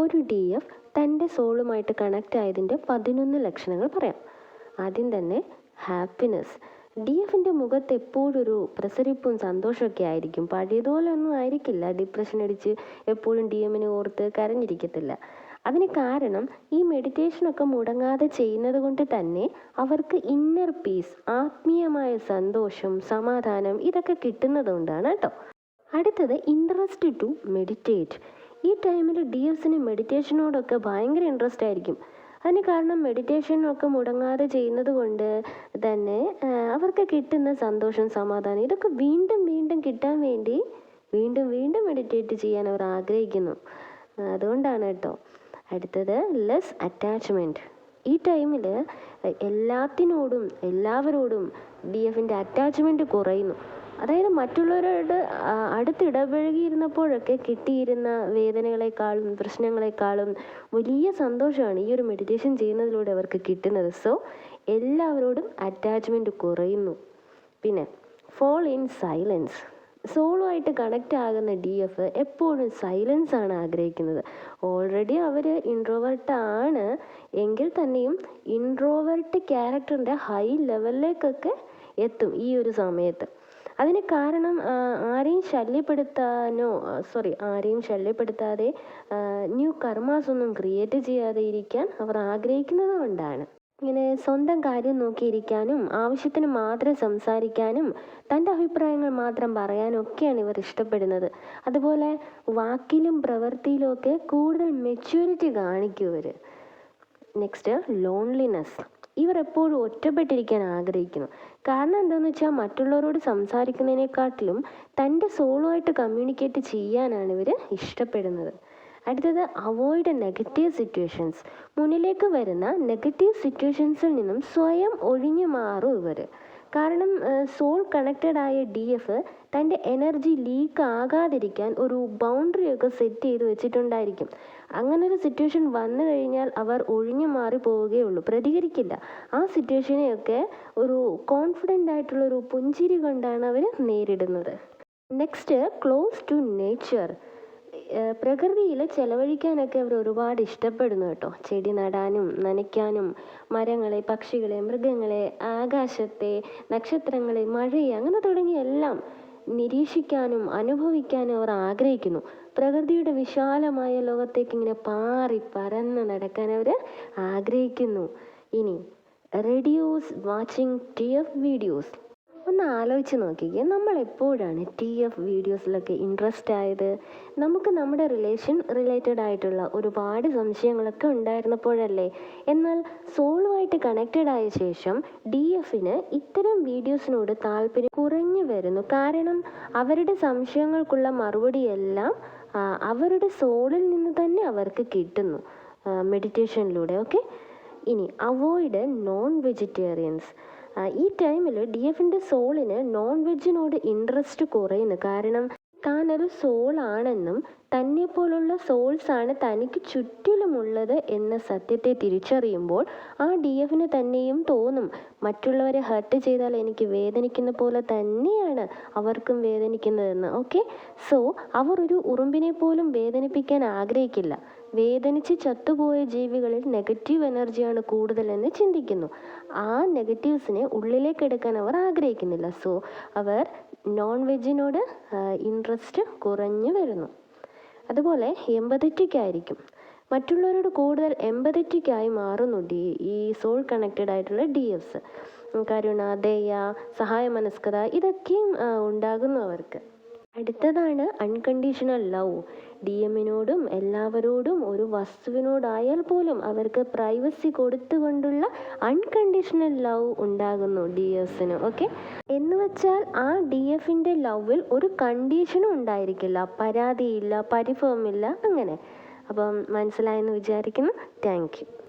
ഒരു D F തന്റെ സോളുമായിട്ട് connect ആയതിന്റെ പതിനൊന്ന് ലക്ഷണങ്ങൾ പറയാം. ആദ്യം തന്നെ ഹാപ്പിനെസ് ഡി എഫിന്റെ മുഖത്ത് ഒരു പ്രസരിപ്പും സന്തോഷമൊക്കെ ആയിരിക്കും. പഴയതുപോലെ ഒന്നും ആയിരിക്കില്ല. ഡിപ്രഷൻ അടിച്ച് എപ്പോഴും ഡി എമ്മിനെ ഓർത്ത് കരഞ്ഞിരിക്കത്തില്ല. അതിന് കാരണം ഈ മെഡിറ്റേഷനൊക്കെ മുടങ്ങാതെ ചെയ്യുന്നത് കൊണ്ട് തന്നെ അവർക്ക് ഇന്നർ പീസ് ആത്മീയമായ സന്തോഷം സമാധാനം ഇതൊക്കെ കിട്ടുന്നത് കൊണ്ടാണ് കേട്ടോ. അടുത്തത് ഇൻട്രസ്റ്റ് ടു മെഡിറ്റേറ്റ് ഈ ടൈമിൽ ഡി എഫ്സിന് മെഡിറ്റേഷനോടൊക്കെ ഭയങ്കര ഇൻട്രസ്റ്റ് ആയിരിക്കും. അതിന് കാരണം മെഡിറ്റേഷനൊക്കെ മുടങ്ങാതെ ചെയ്യുന്നത് കൊണ്ട് തന്നെ അവർക്ക് കിട്ടുന്ന സന്തോഷം സമാധാനം ഇതൊക്കെ വീണ്ടും വീണ്ടും കിട്ടാൻ വേണ്ടി വീണ്ടും വീണ്ടും മെഡിറ്റേറ്റ് ചെയ്യാൻ അവർ ആഗ്രഹിക്കുന്നു. അതുകൊണ്ടാണ് കേട്ടോ. അടുത്തത് ലെസ് അറ്റാച്ച്മെന്റ് ഈ ടൈമിൽ എല്ലാത്തിനോടും എല്ലാവരോടും ഡി എഫിന്റെ അറ്റാച്ച്മെന്റ് കുറയുന്നു. അതായത് മറ്റുള്ളവരോട് അടുത്ത് ഇടപഴകിയിരുന്നപ്പോഴൊക്കെ കിട്ടിയിരുന്ന വേദനകളെക്കാളും പ്രശ്നങ്ങളെക്കാളും വലിയ സന്തോഷമാണ് ഈ ഒരു മെഡിറ്റേഷൻ ചെയ്യുന്നതിലൂടെ അവർക്ക് കിട്ടുന്നത്. സോ എല്ലാവരോടും അറ്റാച്ച്മെന്റ് കുറയുന്നു. പിന്നെ ഫോൾ ഇൻ സൈലൻസ് സോളോ ആയിട്ട് കണക്റ്റ് ആകുന്ന ഡി എഫ് എപ്പോഴും സൈലൻസ് ആണ് ആഗ്രഹിക്കുന്നത്. ഓൾറെഡി അവർ ഇൻട്രോവേർട്ട് ആണ്. എങ്കിൽ തന്നെയും ഇൻട്രോവേർട്ട് ക്യാരക്ടറിന്റെ ഹൈ ലെവലിലേക്കൊക്കെ എത്തും ഈ ഒരു സമയത്ത്. അതിന് കാരണം ആരെയും ശല്യപ്പെടുത്താനോ സോറി ആരെയും ശല്യപ്പെടുത്താതെ ന്യൂ കർമാസ് ഒന്നും ക്രിയേറ്റ് ചെയ്യാതെ ഇരിക്കാൻ അവർ ആഗ്രഹിക്കുന്നത് കൊണ്ടാണ്. ഇങ്ങനെ സ്വന്തം കാര്യം നോക്കിയിരിക്കാനും ആവശ്യത്തിന് മാത്രം സംസാരിക്കാനും തന്റെ അഭിപ്രായങ്ങൾ മാത്രം പറയാനും ഒക്കെയാണ് ഇവർ ഇഷ്ടപ്പെടുന്നത്. അതുപോലെ വാക്കിലും പ്രവൃത്തിയിലും ഒക്കെ കൂടുതൽ മെച്യൂരിറ്റി കാണിക്കും ഇവർ നെക്സ്റ്റ് ലോൺലിനെസ് ഇവർ എപ്പോഴും ഒറ്റപ്പെട്ടിരിക്കാൻ ആഗ്രഹിക്കുന്നു. കാരണം എന്താണെന്ന് വെച്ചാൽ മറ്റുള്ളവരോട് സംസാരിക്കുന്നതിനെക്കാട്ടിലും തന്റെ സോളുമായിട്ട് കമ്മ്യൂണിക്കേറ്റ് ചെയ്യാനാണ് ഇവർ ഇഷ്ടപ്പെടുന്നത്. അടുത്തത് അവോയ്ഡ് നെഗറ്റീവ് സിറ്റുവേഷൻസ് മുന്നിലേക്ക് വരുന്ന നെഗറ്റീവ് സിറ്റുവേഷൻസിൽ നിന്നും സ്വയം ഒഴിഞ്ഞു മാറും ഇവർ കാരണം സോൾ കണക്റ്റഡ് ആയ ഡി എഫ് തന്റെ എനർജി ലീക്ക് ആകാതിരിക്കാൻ ഒരു ബൗണ്ടറി ഒക്കെ സെറ്റ് ചെയ്ത് വെച്ചിട്ടുണ്ടായിരിക്കും. അങ്ങനെ ഒരു സിറ്റുവേഷൻ വന്നു കഴിഞ്ഞാൽ അവർ ഒഴിഞ്ഞു മാറി പോവുകയുള്ളൂ. പ്രതികരിക്കില്ല. ആ സിറ്റുവേഷനെയൊക്കെ ഒരു കോൺഫിഡന്റ് ആയിട്ടുള്ള ഒരു പുഞ്ചിരി കൊണ്ടാണ് അവർ നേരിടുന്നത്. നെക്സ്റ്റ് ക്ലോസ് ടു നേച്ചർ പ്രകൃതിയിൽ ചെലവഴിക്കാനൊക്കെ അവർ ഒരുപാട് ഇഷ്ടപ്പെടുന്നു കേട്ടോ. ചെടി നടാനും നനയ്ക്കാനും മരങ്ങളെ പക്ഷികളെ മൃഗങ്ങളെ ആകാശത്തെ നക്ഷത്രങ്ങളെ മഴയെ അങ്ങനെ തുടങ്ങിയ എല്ലാം നിരീക്ഷിക്കാനും അനുഭവിക്കാനും അവർ ആഗ്രഹിക്കുന്നു. പ്രകൃതിയുടെ വിശാലമായ ലോകത്തേക്ക് ഇങ്ങനെ പാറി പറന്ന് നടക്കാൻ അവർ ആഗ്രഹിക്കുന്നു. ഇനി reduce watching T F videos ഒന്ന് ആലോചിച്ച് നോക്കിക്കേ. നമ്മൾ എപ്പോഴാണ് ടി എഫ് വീഡിയോസിലൊക്കെ ഇൻട്രസ്റ്റ് ആയത്? നമുക്ക് നമ്മുടെ റിലേഷൻ റിലേറ്റഡ് ആയിട്ടുള്ള ഒരുപാട് സംശയങ്ങളൊക്കെ ഉണ്ടായിരുന്നപ്പോഴല്ലേ? എന്നാൽ സോളുമായിട്ട് കണക്റ്റഡ് ആയ ശേഷം ഡി എഫിന് ഇത്തരം വീഡിയോസിനോട് താല്പര്യം കുറഞ്ഞു വരുന്നു. കാരണം അവരുടെ സംശയങ്ങൾക്കുള്ള മറുപടിയെല്ലാം അവരുടെ സോളിൽ നിന്ന് തന്നെ അവർക്ക് കിട്ടുന്നു. മെഡിറ്റേഷനിലൂടെ ഓക്കെ ഇനി അവോയ്ഡ് നോൺ വെജിറ്റേറിയൻസ് ഈ ടൈമിൽ ഡി എഫിന്റെ സോളിന് നോൺ വെജിനോട് ഇൻട്രസ്റ്റ് കുറയുന്നു. കാരണം താൻ ഒരു സോൾ ആണെന്നും തന്നെ പോലുള്ള ആണ് തനിക്ക് ചുറ്റിലുമുള്ളത് എന്ന സത്യത്തെ തിരിച്ചറിയുമ്പോൾ ആ ഡി എഫിന് തന്നെയും തോന്നും. മറ്റുള്ളവരെ ഹർട്ട് ചെയ്താൽ എനിക്ക് വേദനിക്കുന്ന പോലെ തന്നെയാണ് അവർക്കും വേദനിക്കുന്നതെന്ന്. ഓക്കെ സോ അവർ ഒരു ഉറുമ്പിനെ പോലും വേദനിപ്പിക്കാൻ ആഗ്രഹിക്കില്ല. വേദനിച്ച് ചത്തുപോയ ജീവികളിൽ നെഗറ്റീവ് എനർജിയാണ് കൂടുതലെന്ന് ചിന്തിക്കുന്നു. ആ നെഗറ്റീവ്സിനെ ഉള്ളിലേക്ക് എടുക്കാൻ അവർ ആഗ്രഹിക്കുന്നില്ല. സോ അവർ നോൺ വെജിനോട് ഇൻട്രസ്റ്റ് കുറഞ്ഞു വരുന്നു. അതുപോലെ എമ്പതറ്റിക് ആയിരിക്കും മറ്റുള്ളവരോട് കൂടുതൽ എമ്പതറ്റിക് ആയി ഡി ഈ സോൾ കണക്റ്റഡ് ആയിട്ടുള്ള ഡി എഫ്സ് കരുണ ദയ സഹായമനസ്കത ഇതൊക്കെയും ഉണ്ടാകുന്നു അവർക്ക്. അടുത്തതാണ് അൺകണ്ടീഷണൽ ലവ്. ഡി എമ്മിനോടും എല്ലാവരോടും ഒരു വസ്തുവിനോടായാൽ പോലും അവർക്ക് പ്രൈവസി കൊടുത്തുകൊണ്ടുള്ള അൺകണ്ടീഷണൽ ലവ് ഉണ്ടാകുന്നു ഡി എഫിന് ഓക്കെ? എന്ന് വെച്ചാൽ ആ ഡി എഫിന്റെ ലവിൽ ഒരു കണ്ടീഷനും ഉണ്ടായിരിക്കില്ല. പരാതിയില്ല പരിഭവമില്ല അങ്ങനെ. അപ്പം മനസ്സിലായെന്ന് വിചാരിക്കുന്നു. താങ്ക്